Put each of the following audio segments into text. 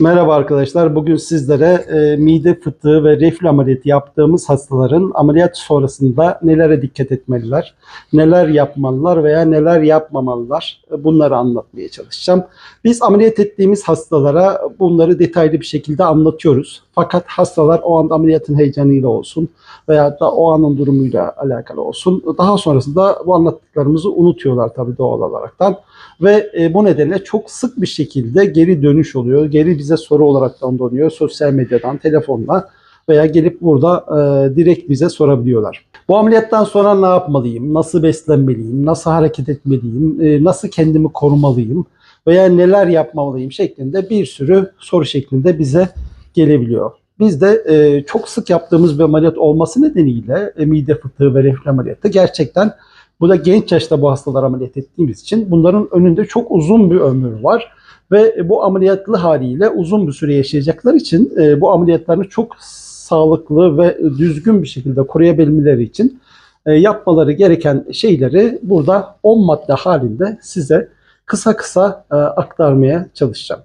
Merhaba arkadaşlar. Bugün sizlere e, mide fıtığı ve reflü ameliyatı yaptığımız hastaların ameliyat sonrasında nelere dikkat etmeliler, neler yapmalılar veya neler yapmamalılar e, bunları anlatmaya çalışacağım. Biz ameliyat ettiğimiz hastalara bunları detaylı bir şekilde anlatıyoruz. Fakat hastalar o anda ameliyatın heyecanıyla olsun veya da o anın durumuyla alakalı olsun. Daha sonrasında bu anlattıklarımızı unutuyorlar tabii doğal olaraktan. Ve e, bu nedenle çok sık bir şekilde geri dönüş oluyor. Geri bize soru olaraktan dönüyor. Sosyal medyadan, telefonla veya gelip burada e, direkt bize sorabiliyorlar. Bu ameliyattan sonra ne yapmalıyım? Nasıl beslenmeliyim? Nasıl hareket etmeliyim? e, nasıl kendimi korumalıyım? Veya neler yapmalıyım şeklinde bir sürü soru şeklinde bize gelebiliyor. Biz de e, çok sık yaptığımız bir ameliyat olması nedeniyle e, mide fıtığı ve reflü ameliyatı gerçekten bu da genç yaşta bu hastalar ameliyat ettiğimiz için bunların önünde çok uzun bir ömür var. Ve bu ameliyatlı haliyle uzun bir süre yaşayacaklar için e, bu ameliyatlarını çok sağlıklı ve düzgün bir şekilde koruyabilmeleri için e, yapmaları gereken şeyleri burada 10 madde halinde size kısa kısa e, aktarmaya çalışacağım.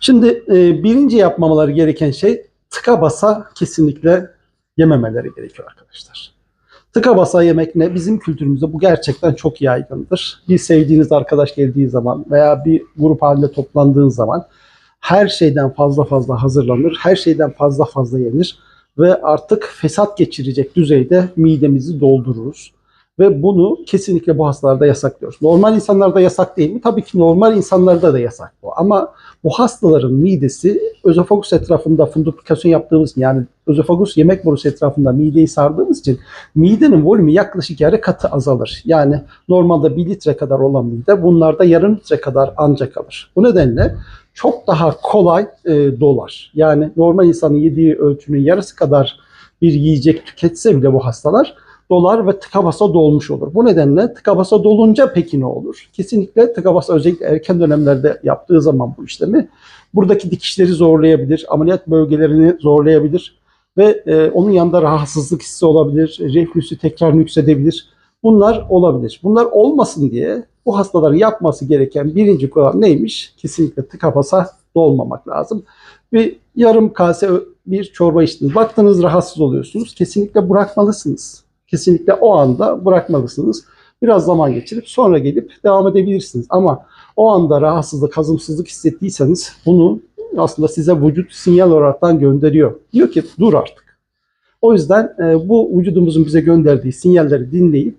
Şimdi birinci yapmamaları gereken şey tıka basa kesinlikle yememeleri gerekiyor arkadaşlar. Tıka basa yemek ne? Bizim kültürümüzde bu gerçekten çok yaygındır. Bir sevdiğiniz arkadaş geldiği zaman veya bir grup halinde toplandığın zaman her şeyden fazla fazla hazırlanır, her şeyden fazla fazla yenir ve artık fesat geçirecek düzeyde midemizi doldururuz. Ve bunu kesinlikle bu hastalarda yasaklıyoruz. Normal insanlarda yasak değil mi? Tabii ki normal insanlarda da yasak bu. Ama bu hastaların midesi özofagus etrafında funduplikasyon yaptığımız yani özofagus yemek borusu etrafında mideyi sardığımız için midenin volümü yaklaşık yarı katı azalır. Yani normalde 1 litre kadar olan mide bunlarda yarım litre kadar ancak kalır. Bu nedenle çok daha kolay e, dolar. Yani normal insanın yediği ölçünün yarısı kadar bir yiyecek tüketse bile bu hastalar dolar ve tıka basa dolmuş olur. Bu nedenle tıka basa dolunca peki ne olur? Kesinlikle tıka basa özellikle erken dönemlerde yaptığı zaman bu işlemi buradaki dikişleri zorlayabilir, ameliyat bölgelerini zorlayabilir ve e, onun yanında rahatsızlık hissi olabilir, reflüsü tekrar nüksedebilir. Bunlar olabilir. Bunlar olmasın diye bu hastaların yapması gereken birinci kural neymiş? Kesinlikle tıka dolmamak lazım. Bir yarım kase bir çorba içtiniz. Baktınız rahatsız oluyorsunuz. Kesinlikle bırakmalısınız. Kesinlikle o anda bırakmalısınız. Biraz zaman geçirip sonra gelip devam edebilirsiniz. Ama o anda rahatsızlık, hazımsızlık hissettiyseniz bunu aslında size vücut sinyal olaraktan gönderiyor. Diyor ki dur artık. O yüzden e, bu vücudumuzun bize gönderdiği sinyalleri dinleyip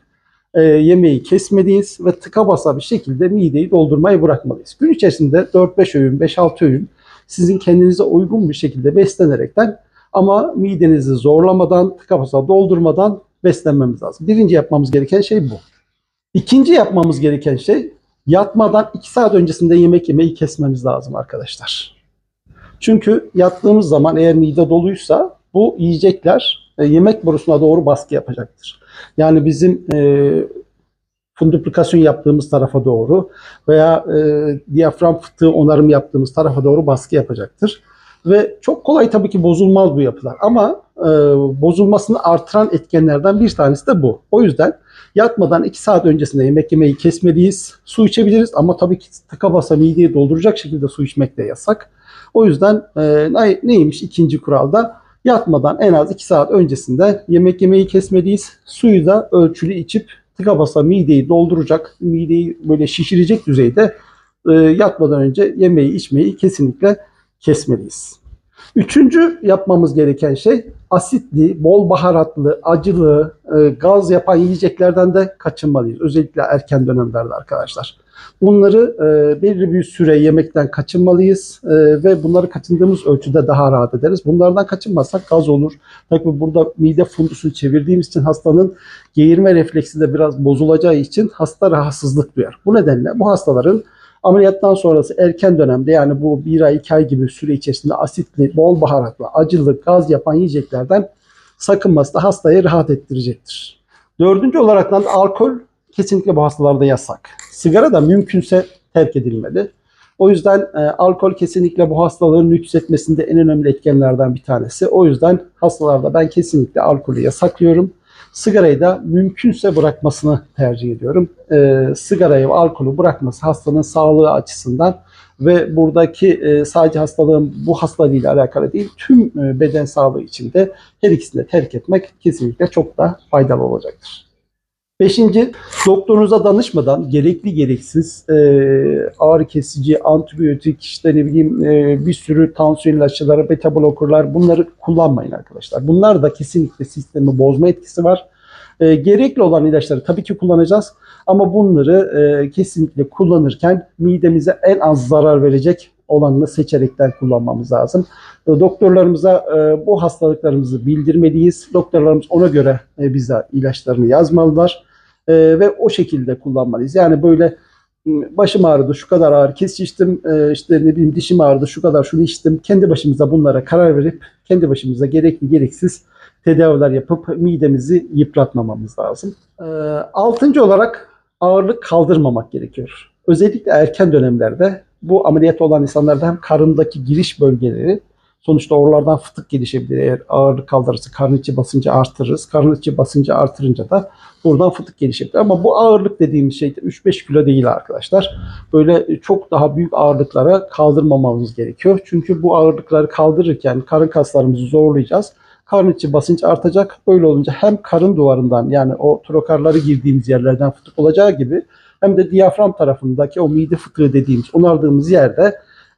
e, yemeği kesmeliyiz ve tıka basa bir şekilde mideyi doldurmayı bırakmalıyız. Gün içerisinde 4-5 öğün, 5-6 öğün sizin kendinize uygun bir şekilde beslenerekten ama midenizi zorlamadan, tıka basa doldurmadan beslenmemiz lazım. Birinci yapmamız gereken şey bu. İkinci yapmamız gereken şey yatmadan 2 saat öncesinde yemek yemeyi kesmemiz lazım arkadaşlar. Çünkü yattığımız zaman eğer mide doluysa bu yiyecekler e, yemek borusuna doğru baskı yapacaktır. Yani bizim e, funduplikasyon yaptığımız tarafa doğru veya e, diyafram fıtığı onarım yaptığımız tarafa doğru baskı yapacaktır. Ve çok kolay tabii ki bozulmaz bu yapılar ama e, bozulmasını artıran etkenlerden bir tanesi de bu. O yüzden yatmadan 2 saat öncesinde yemek yemeyi kesmeliyiz. Su içebiliriz ama tabii ki tıka basa mideyi dolduracak şekilde su içmek de yasak. O yüzden e, ne- neymiş ikinci kuralda? Yatmadan en az 2 saat öncesinde yemek yemeyi kesmeliyiz. Suyu da ölçülü içip tıka basa mideyi dolduracak, mideyi böyle şişirecek düzeyde e, yatmadan önce yemeği içmeyi kesinlikle kesmeliyiz. Üçüncü yapmamız gereken şey asitli, bol baharatlı, acılı, e, gaz yapan yiyeceklerden de kaçınmalıyız. Özellikle erken dönemlerde arkadaşlar. Bunları e, belirli bir süre yemekten kaçınmalıyız e, ve bunları kaçındığımız ölçüde daha rahat ederiz. Bunlardan kaçınmazsak gaz olur. Tabii burada mide fundusunu çevirdiğimiz için hastanın geğirme refleksi de biraz bozulacağı için hasta rahatsızlık duyar. Bu nedenle bu hastaların ameliyattan sonrası erken dönemde yani bu bir ay iki ay gibi süre içerisinde asitli, bol baharatlı, acılı, gaz yapan yiyeceklerden sakınması da hastayı rahat ettirecektir. Dördüncü olarak da alkol kesinlikle bu hastalarda yasak. Sigara da mümkünse terk edilmeli. O yüzden e, alkol kesinlikle bu hastalığın nüksetmesinde en önemli etkenlerden bir tanesi. O yüzden hastalarda ben kesinlikle alkolü yasaklıyorum. Sigarayı da mümkünse bırakmasını tercih ediyorum. E, sigarayı ve alkolü bırakması hastanın sağlığı açısından ve buradaki e, sadece hastalığın bu hastalığıyla alakalı değil tüm e, beden sağlığı içinde her ikisini de terk etmek kesinlikle çok daha faydalı olacaktır. Beşinci, doktorunuza danışmadan gerekli gereksiz e, ağrı kesici, antibiyotik, işte ne bileyim e, bir sürü tansiyon ilaçları, beta blokerlar bunları kullanmayın arkadaşlar. Bunlar da kesinlikle sistemi bozma etkisi var. E, gerekli olan ilaçları tabii ki kullanacağız ama bunları e, kesinlikle kullanırken midemize en az zarar verecek olanını seçerekten kullanmamız lazım. E, Doktorlarımıza e, bu hastalıklarımızı bildirmeliyiz. Doktorlarımız ona göre e, bize ilaçlarını yazmalılar ve o şekilde kullanmalıyız. Yani böyle başım ağrıdı, şu kadar ağrı kesici işte ne bileyim dişim ağrıdı, şu kadar şunu içtim. Kendi başımıza bunlara karar verip kendi başımıza gerekli gereksiz tedaviler yapıp midemizi yıpratmamamız lazım. Altıncı olarak ağırlık kaldırmamak gerekiyor. Özellikle erken dönemlerde bu ameliyat olan insanlarda hem karındaki giriş bölgeleri sonuçta oralardan fıtık gelişebilir. Eğer ağırlık kaldırırsa karın içi basıncı artırırız. Karın içi basıncı artırınca da buradan fıtık gelişebilir. Ama bu ağırlık dediğimiz şey de 3-5 kilo değil arkadaşlar. Böyle çok daha büyük ağırlıklara kaldırmamamız gerekiyor. Çünkü bu ağırlıkları kaldırırken karın kaslarımızı zorlayacağız. Karın içi basınç artacak. Böyle olunca hem karın duvarından yani o trokarları girdiğimiz yerlerden fıtık olacağı gibi hem de diyafram tarafındaki o mide fıtığı dediğimiz onardığımız yerde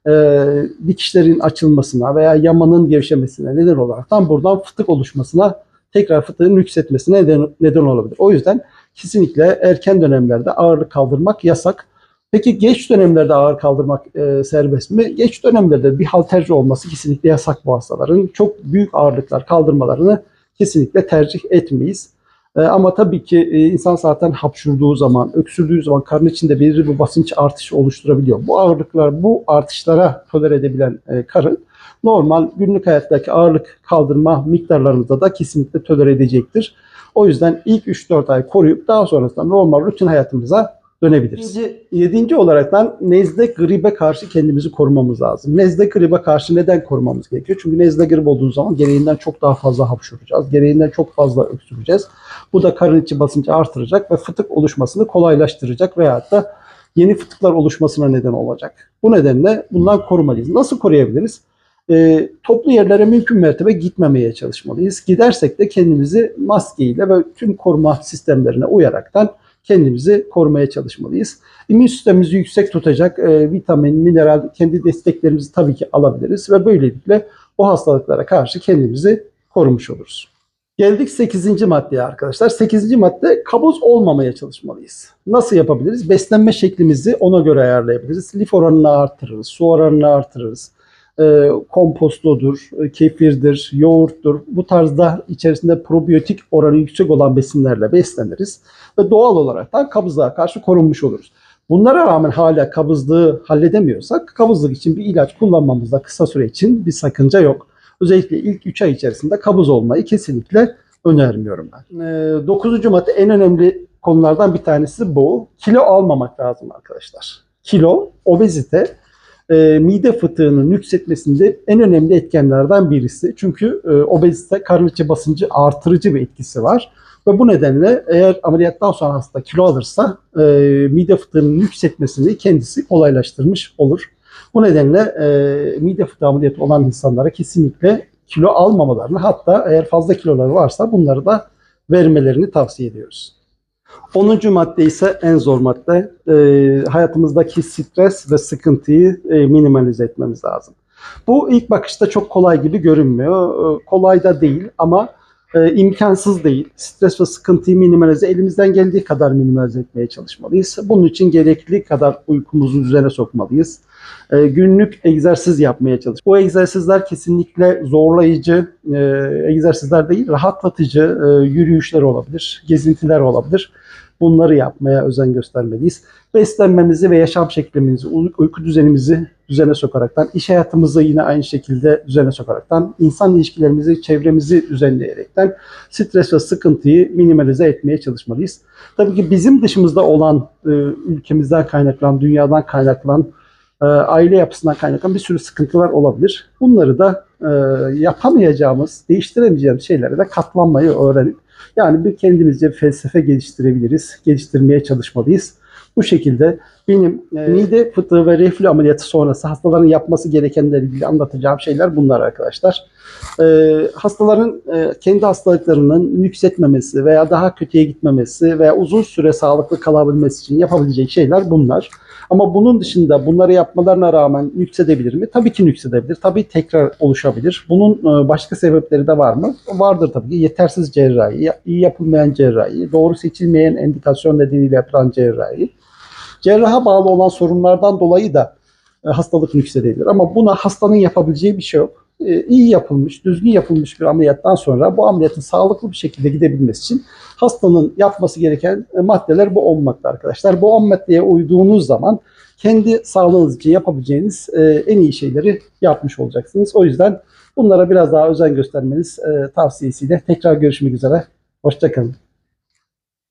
e, dikişlerin açılmasına veya yamanın gevşemesine neden olarak tam buradan fıtık oluşmasına tekrar fıtığın yükseltmesine neden, neden olabilir. O yüzden kesinlikle erken dönemlerde ağırlık kaldırmak yasak. Peki geç dönemlerde ağır kaldırmak e, serbest mi? Geç dönemlerde bir halterci olması kesinlikle yasak bu hastaların. Çok büyük ağırlıklar kaldırmalarını kesinlikle tercih etmeyiz. E, ama tabii ki e, insan zaten hapşurduğu zaman, öksürdüğü zaman karın içinde belirli bir basınç artışı oluşturabiliyor. Bu ağırlıklar, bu artışlara tolere edebilen e, karın normal günlük hayattaki ağırlık kaldırma miktarlarımızda da kesinlikle tolere edecektir. O yüzden ilk 3-4 ay koruyup daha sonrasında normal rutin hayatımıza dönebiliriz. Yedinci, olaraktan nezle gribe karşı kendimizi korumamız lazım. Nezle gribe karşı neden korumamız gerekiyor? Çünkü nezle grip olduğu zaman gereğinden çok daha fazla hapşuracağız. Gereğinden çok fazla öksüreceğiz. Bu da karın içi basıncı artıracak ve fıtık oluşmasını kolaylaştıracak veyahut da yeni fıtıklar oluşmasına neden olacak. Bu nedenle bundan korumalıyız. Nasıl koruyabiliriz? Ee, toplu yerlere mümkün mertebe gitmemeye çalışmalıyız. Gidersek de kendimizi maskeyle ve tüm koruma sistemlerine uyaraktan kendimizi korumaya çalışmalıyız. İmmün sistemimizi yüksek tutacak e, vitamin, mineral, kendi desteklerimizi tabii ki alabiliriz ve böylelikle o hastalıklara karşı kendimizi korumuş oluruz. Geldik 8. maddeye arkadaşlar. 8. madde kabuz olmamaya çalışmalıyız. Nasıl yapabiliriz? Beslenme şeklimizi ona göre ayarlayabiliriz. Lif oranını artırırız, su oranını artırırız. E, kompostodur, e, kefirdir, yoğurttur. Bu tarzda içerisinde probiyotik oranı yüksek olan besinlerle besleniriz. Ve doğal olarak da kabızlığa karşı korunmuş oluruz. Bunlara rağmen hala kabızlığı halledemiyorsak kabızlık için bir ilaç kullanmamızda kısa süre için bir sakınca yok. Özellikle ilk 3 ay içerisinde kabız olmayı kesinlikle önermiyorum ben. Ee, dokuzuncu madde en önemli konulardan bir tanesi bu. Kilo almamak lazım arkadaşlar. Kilo, obezite, e, mide fıtığının yükseltmesinde en önemli etkenlerden birisi. Çünkü e, obezite karın içi basıncı artırıcı bir etkisi var. Ve bu nedenle eğer ameliyattan sonra hasta kilo alırsa e, mide fıtığının yükseltmesini kendisi kolaylaştırmış olur. Bu nedenle e, mide fıtığı ameliyatı olan insanlara kesinlikle kilo almamalarını hatta eğer fazla kiloları varsa bunları da vermelerini tavsiye ediyoruz. 10. madde ise en zor madde. E, hayatımızdaki stres ve sıkıntıyı e, minimalize etmemiz lazım. Bu ilk bakışta çok kolay gibi görünmüyor. E, kolay da değil ama e, imkansız değil. Stres ve sıkıntıyı minimalize, elimizden geldiği kadar minimalize etmeye çalışmalıyız. Bunun için gerekli kadar uykumuzu düzene sokmalıyız. E, günlük egzersiz yapmaya çalış. Bu egzersizler kesinlikle zorlayıcı e, egzersizler değil, rahatlatıcı e, yürüyüşler olabilir, gezintiler olabilir. Bunları yapmaya özen göstermeliyiz. Beslenmemizi ve yaşam şeklimizi, uy- uyku düzenimizi düzene sokaraktan, iş hayatımızı yine aynı şekilde düzene sokaraktan, insan ilişkilerimizi, çevremizi düzenleyerekten stres ve sıkıntıyı minimalize etmeye çalışmalıyız. Tabii ki bizim dışımızda olan e, ülkemizden kaynaklanan, dünyadan kaynaklanan, e, aile yapısından kaynaklanan bir sürü sıkıntılar olabilir. Bunları da e, yapamayacağımız, değiştiremeyeceğimiz şeylere de katlanmayı öğrenip yani bir kendimizce bir felsefe geliştirebiliriz, geliştirmeye çalışmalıyız. Bu şekilde Benim e, mide fıtığı ve reflü ameliyatı sonrası hastaların yapması gerekenlerle ilgili anlatacağım şeyler bunlar arkadaşlar. E, hastaların e, kendi hastalıklarının nüksetmemesi veya daha kötüye gitmemesi veya uzun süre sağlıklı kalabilmesi için yapabilecek şeyler bunlar. Ama bunun dışında bunları yapmalarına rağmen nüksedebilir mi? Tabii ki nüksedebilir. Tabii tekrar oluşabilir. Bunun e, başka sebepleri de var mı? Vardır tabii ki. Yetersiz cerrahi, iyi yapılmayan cerrahi, doğru seçilmeyen endikasyon nedeniyle yapılan cerrahi. Cerraha bağlı olan sorunlardan dolayı da e, hastalık nüksedebilir. Ama buna hastanın yapabileceği bir şey yok. E, iyi yapılmış, düzgün yapılmış bir ameliyattan sonra bu ameliyatın sağlıklı bir şekilde gidebilmesi için hastanın yapması gereken e, maddeler bu olmakta arkadaşlar. Bu 10 maddeye uyduğunuz zaman kendi sağlığınız için yapabileceğiniz e, en iyi şeyleri yapmış olacaksınız. O yüzden bunlara biraz daha özen göstermeniz e, tavsiyesiyle tekrar görüşmek üzere. Hoşçakalın.